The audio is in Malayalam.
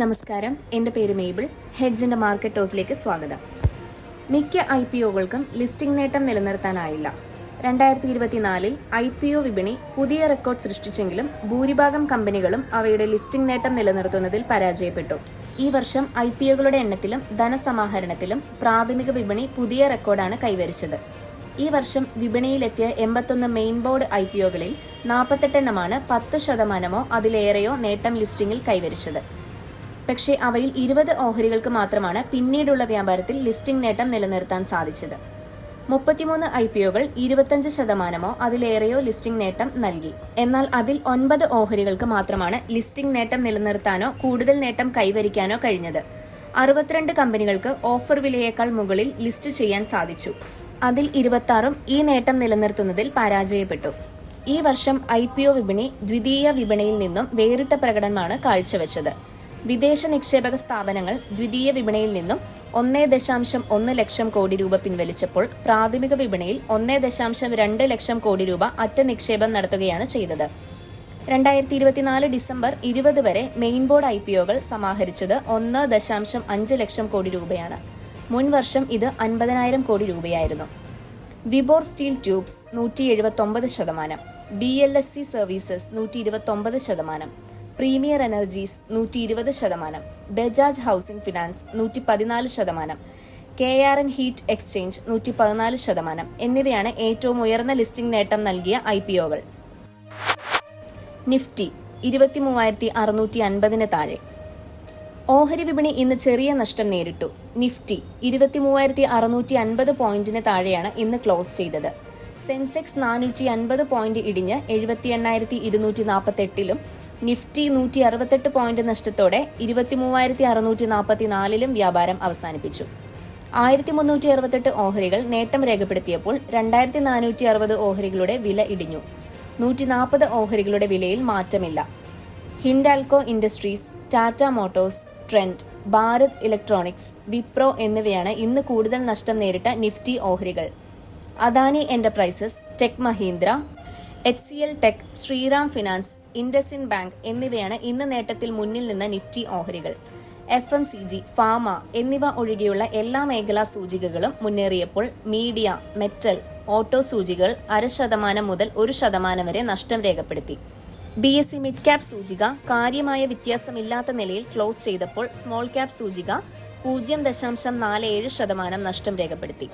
നമസ്കാരം. എന്റെ പേര് മേബിൾ ഹെഡ്ജിന്റെ മാർക്കറ്റ് ടോക്കിലേക്ക് സ്വാഗതം. മിക്ക ഐ പി ഒകൾക്കും ലിസ്റ്റിംഗ് നേട്ടം നിലനിർത്താനായില്ല. രണ്ടായിരത്തി ഇരുപത്തിനാലിൽ ഐ പി ഒ വിപണി പുതിയ റെക്കോർഡ് സൃഷ്ടിച്ചെങ്കിലും ഭൂരിഭാഗം കമ്പനികളും അവയുടെ ലിസ്റ്റിംഗ് നേട്ടം നിലനിർത്തുന്നതിൽ പരാജയപ്പെട്ടു. ഈ വർഷം ഐ പി ഒകളുടെ എണ്ണത്തിലും ധനസമാഹരണത്തിലും പ്രാഥമിക വിപണി പുതിയ റെക്കോർഡാണ് കൈവരിച്ചത്. ഈ വർഷം വിപണിയിലെത്തിയ എൺപത്തൊന്ന് മെയിൻ ബോർഡ് ഐ പി ഒകളിൽ നാൽപ്പത്തെട്ടെണ്ണമാണ് പത്ത് ശതമാനമോ അതിലേറെയോ നേട്ടം ലിസ്റ്റിംഗിൽ കൈവരിച്ചത്. പക്ഷേ അവയിൽ ഇരുപത് ഓഹരികൾക്ക് മാത്രമാണ് പിന്നീടുള്ള വ്യാപാരത്തിൽ ലിസ്റ്റിംഗ് നേട്ടം നിലനിർത്താൻ സാധിച്ചത്. മുപ്പത്തിമൂന്ന് ഐ പി ഒകൾ ഇരുപത്തഞ്ച് ശതമാനമോ അതിലേറെയോ ലിസ്റ്റിംഗ് നേട്ടം നൽകി. എന്നാൽ അതിൽ ഒൻപത് ഓഹരികൾക്ക് മാത്രമാണ് ലിസ്റ്റിംഗ് നേട്ടം നിലനിർത്താനോ കൂടുതൽ നേട്ടം കൈവരിക്കാനോ കഴിഞ്ഞത്. അറുപത്തിരണ്ട് കമ്പനികൾക്ക് ഓഫർ വിലയേക്കാൾ മുകളിൽ ലിസ്റ്റ് ചെയ്യാൻ സാധിച്ചു. അതിൽ ഇരുപത്തി ഈ നേട്ടം നിലനിർത്തുന്നതിൽ പരാജയപ്പെട്ടു. ഈ വർഷം ഐ വിപണി ദ്വിതീയ വിപണിയിൽ നിന്നും വേറിട്ട പ്രകടനമാണ് കാഴ്ചവെച്ചത്. വിദേശ നിക്ഷേപക സ്ഥാപനങ്ങൾ ദ്വിതീയ വിപണിയിൽ നിന്നും ഒന്നേ ദശാംശം ഒന്ന് ലക്ഷം കോടി രൂപ പിൻവലിച്ചപ്പോൾ പ്രാഥമിക വിപണിയിൽ ഒന്നേ ദശാംശം രണ്ട് ലക്ഷം കോടി രൂപ അറ്റ നിക്ഷേപം നടത്തുകയാണ് ചെയ്തത്. രണ്ടായിരത്തി ഇരുപത്തിനാല് ഡിസംബർ ഇരുപത് വരെ മെയിൻ ബോർഡ് ഐ പി ഒകൾ സമാഹരിച്ചത് ഒന്ന് ദശാംശം അഞ്ച് ലക്ഷം കോടി രൂപയാണ്. മുൻ വർഷം ഇത് അൻപതിനായിരം കോടി രൂപയായിരുന്നു. വിബോർ സ്റ്റീൽ ട്യൂബ്സ് നൂറ്റി എഴുപത്തൊമ്പത് ശതമാനം. B L S C services നൂറ്റി ഇരുപത്തൊമ്പത് ശതമാനം. പ്രീമിയർ എനർജീസ് നൂറ്റി ഇരുപത് ശതമാനം ബജാജ് ഹൗസിംഗ് ഫിനാൻസ് നൂറ്റി പതിനാല് ശതമാനം K R N heat exchange നൂറ്റി പതിനാല് ശതമാനം എന്നിവയാണ് ഏറ്റവും ഉയർന്ന ലിസ്റ്റിംഗ് നേട്ടം നൽകിയ ഐ പി ഒകൾ. നിഫ്റ്റി ഇരുപത്തി മൂവായിരത്തി അറുന്നൂറ്റി അൻപതിന് താഴെ. ഓഹരി വിപണി ഇന്ന് ചെറിയ നഷ്ടം നേരിട്ടു. നിഫ്റ്റി ഇരുപത്തി മൂവായിരത്തി അറുന്നൂറ്റി അൻപത് പോയിന്റിന് താഴെയാണ് ഇന്ന് ക്ലോസ് ചെയ്തത്. സെൻസെക്സ് നാനൂറ്റി അൻപത് പോയിന്റ് ഇടിഞ്ഞ് എഴുപത്തി എണ്ണായിരത്തി ഇരുന്നൂറ്റി നാൽപ്പത്തി എട്ടിലും നിഫ്റ്റി നൂറ്റി അറുപത്തെട്ട് പോയിന്റ് നഷ്ടത്തോടെ ഇരുപത്തി മൂവായിരത്തി അറുന്നൂറ്റി നാൽപ്പത്തി നാലിലും വ്യാപാരം അവസാനിപ്പിച്ചു. ആയിരത്തി മുന്നൂറ്റി അറുപത്തെട്ട് ഓഹരികൾ നേട്ടം രേഖപ്പെടുത്തിയപ്പോൾ രണ്ടായിരത്തി നാനൂറ്റി അറുപത് ഓഹരികളുടെ വില ഇടിഞ്ഞു. നൂറ്റി നാൽപ്പത് ഓഹരികളുടെ വിലയിൽ മാറ്റമില്ല. Hindalco industries Tata motors Trent Bharat electronics Wipro എന്നിവയാണ് ഇന്ന് കൂടുതൽ നഷ്ടം നേരിട്ട നിഫ്റ്റി ഓഹരികൾ. Adani enterprises tech Mahindra H C L tech Shriram finance IndusInd bank എന്നിവയാണ് ഇന്ന് നേട്ടത്തിൽ മുന്നിൽ നിന്ന് നിഫ്റ്റി ഓഹരികൾ. F M C G pharma എന്നിവ ഒഴികെയുള്ള എല്ലാ മേഖലാ സൂചികകളും മുന്നേറിയപ്പോൾ മീഡിയ മെറ്റൽ ഓട്ടോ സൂചികൾ അര ശതമാനം മുതൽ ഒരു ശതമാനം വരെ നഷ്ടം രേഖപ്പെടുത്തി. B S C mid cap സൂചിക കാര്യമായ വ്യത്യാസമില്ലാത്ത നിലയിൽ ക്ലോസ് ചെയ്തപ്പോൾ സ്മോൾ ക്യാപ് സൂചിക പൂജ്യം ദശാംശം നാല് ഏഴ് ശതമാനം നഷ്ടം രേഖപ്പെടുത്തി.